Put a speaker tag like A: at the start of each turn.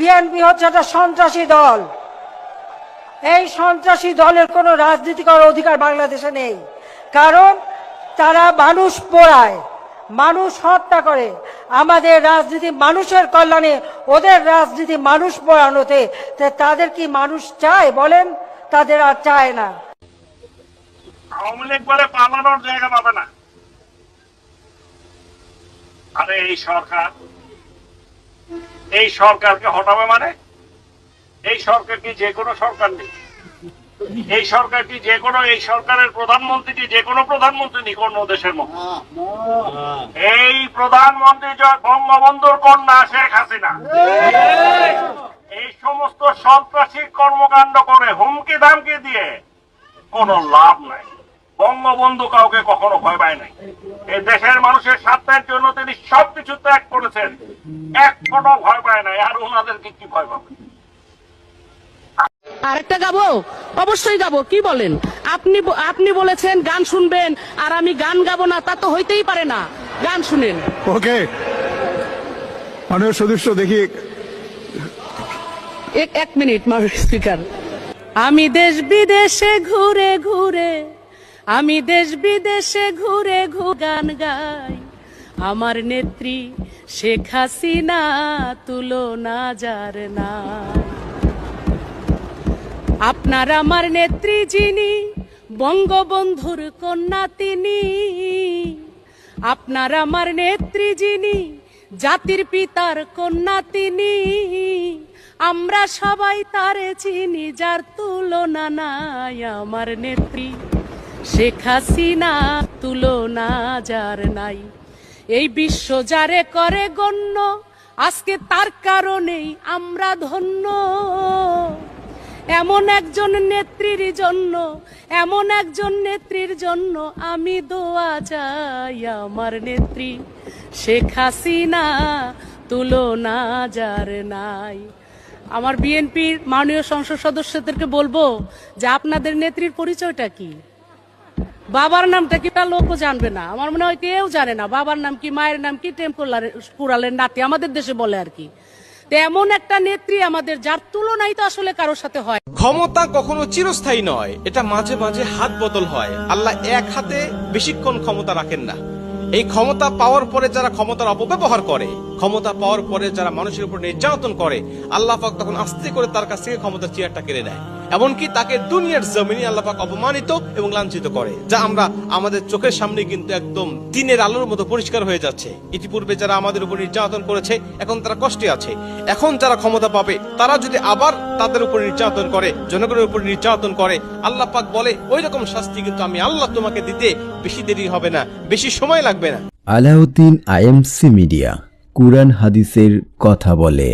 A: BNP হচ্ছে একটা সন্ত্রাসী দল। এই সন্ত্রাসী দলের কোনো রাজনীতি করার অধিকার বাংলাদেশে নেই। কারণ তারা মানুষ পোড়ায়, মানুষ হত্যা করে। আমাদের রাজনীতি মানুষের কল্যাণে, ওদের রাজনীতি মানুষ পোড়ানোতে তাদের কি মানুষ চায় বলেন? তাদের আর চায় না।
B: আওয়ামী লীগ বলে পালানোর জায়গা পাবে না। আরে এই সরকার এই সরকারকে হটাবে মানে? এই সরকার কি যে কোনো সরকার নেই। এই সরকার কি যে কোনো, এই সরকারের প্রধানমন্ত্রী যে কোনো প্রধানমন্ত্রী কোন দেশের মতো এই প্রধানমন্ত্রী বঙ্গবন্ধুর কন্যা শেখ হাসিনা, এই সমস্ত সন্ত্রাসী কর্মকাণ্ড করে হুমকি ধামকি দিয়ে কোনো লাভ নাই। বঙ্গবন্ধু কাউকে কখনো ভয় পায় নাই। এই দেশের মানুষের স্বার্থের জন্য তিনি সবকিছু ত্যাগ করেছেন এক ফোটো ভয় পায় নাই আর ওনাদেরকে কি ভয় পাবে?
C: আরেকটা গাবো? অবশ্যই গাবো কি বলেন? আপনি আপনি বলেছেন গান শুনবেন আর আমি গান গাবো না তা তো হইতেই পারে না। গান শুনেন।
D: ওকে। মাননীয় সদস্য দেখি।
C: এক এক মিনিট স্পিকার। আমি দেশ বিদেশে ঘুরে ঘুরে আমি দেশ বিদেশে ঘুরে ঘুরে গান গাই। আমার নেত্রী শেখ হাসিনা তুলনা যার নাই। আপনার আমার নেত্রী যিনি, বঙ্গবন্ধুর কন্যা তিনি। আপনার আমার নেত্রী যিনি, জাতির পিতার কন্যা তিনি। আমরা সবাই তারে চিনি, যার তুলনা নাই আমার নেত্রী। শেখ হাসিনা তুলনা যার নাই। এই বিশ্ব যারে করে গণ্য, আজকে তার কারণেই আমরা ধন্য। এমন একজন নেত্রীর জন্য, এমন একজন নেত্রীর জন্য আমি দোয়া চাই আমার নেত্রী। শেখ হাসিনা তুলনা যার নাই। আমার বিএনপির মাননীয় সংসদ সদস্যদেরকে বলব যে আপনাদের নেত্রীর পরিচয়টা কি? বাবার নামটা কি তা লোকও জানবে না? আমার মনে হয় কেউ জানে না। বাবার নাম কি, মায়ের নাম কি, টেম্পোলার, কুড়ালের নাতি, আমাদের দেশে বলে আর কি। এমন একটা নেত্রী আমাদের, যার তুলনাই তো আসলে কারোর সাথে হয়।
E: ক্ষমতা কখনো চিরস্থায়ী নয়, এটা মাঝে মাঝে হাত বদল হয়। আল্লাহ এক হাতে বেশিক্ষণ ক্ষমতা রাখেন না। এই ক্ষমতা পাওয়ার পরে যারা ক্ষমতার অপব্যবহার করে, ক্ষমতা পাওয়ার পরে যারা মানুষের উপর নির্যাতন করে, আল্লাহ পাক তখন আস্তে করে তার কাছ থেকে ক্ষমতার চেয়ারটা কেড়ে নেয়। এমনকি তাকে দুনিয়ার জমিনে আল্লাহ পাক অপমানিত এবং লাঞ্ছিত করে, যা আমরা আমাদের চোখের সামনে কিন্তু একদম দিনের আলোর মতো পরিষ্কার হয়ে যাচ্ছে। ইতিপূর্বে যারা আমাদের উপর নির্যাতন করেছে, এখন তারা কষ্টে আছে। এখন যারা ক্ষমতা পাবে, তারা যদি আবার তাদের উপর নির্যাতন করে, জনগণের উপর নির্যাতন করে, আল্লাহ পাক বলে ওই রকম শাস্তি কিন্তু আমি আল্লাহ তোমাকে দিতে বেশি দেরি হবে না, বেশি সময় লাগবে না।
F: আলাউদ্দিন আইএমসি মিডিয়া, কুরআন হাদিসের কথা বলে।